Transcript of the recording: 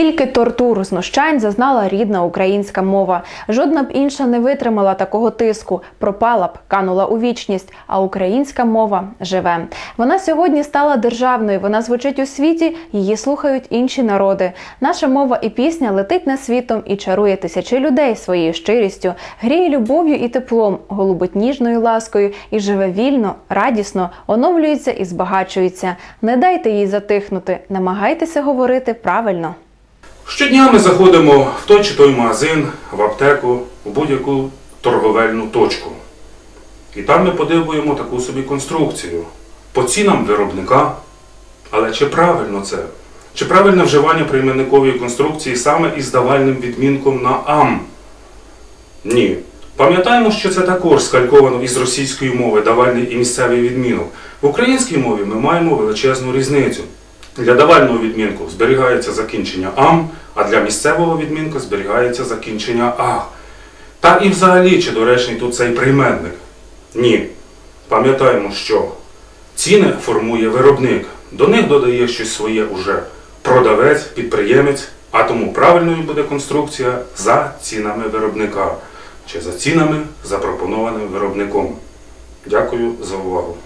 Скільки тортур, знущань зазнала рідна українська мова. Жодна б інша не витримала такого тиску, пропала б, канула у вічність. А українська мова живе. Вона сьогодні стала державною. Вона звучить у світі, її слухають інші народи. Наша мова і пісня летить над світом і чарує тисячі людей своєю щирістю, гріє любов'ю і теплом, голубить ніжною ласкою і живе вільно, радісно, оновлюється і збагачується. Не дайте їй затихнути, намагайтеся говорити правильно. Щодня ми заходимо в той чи той магазин, в аптеку, в будь-яку торговельну точку. І там ми подивуємо таку собі конструкцію по цінам виробника. Але чи правильно це? Чи правильне вживання прийменникової конструкції саме із давальним відмінком на ам? Ні. Пам'ятаємо, що це також скальковано із російської мови давальний і місцевий відмінок. В українській мові ми маємо величезну різницю. Для давального відмінку зберігається закінчення ам, а для місцевого відмінка зберігається закінчення а. Та і взагалі, чи доречний тут цей прийменник? Ні. Пам'ятаємо, що ціни формує виробник. До них додає щось своє уже продавець, підприємець, а тому правильною буде конструкція за цінами виробника чи за цінами, запропонованими виробником. Дякую за увагу.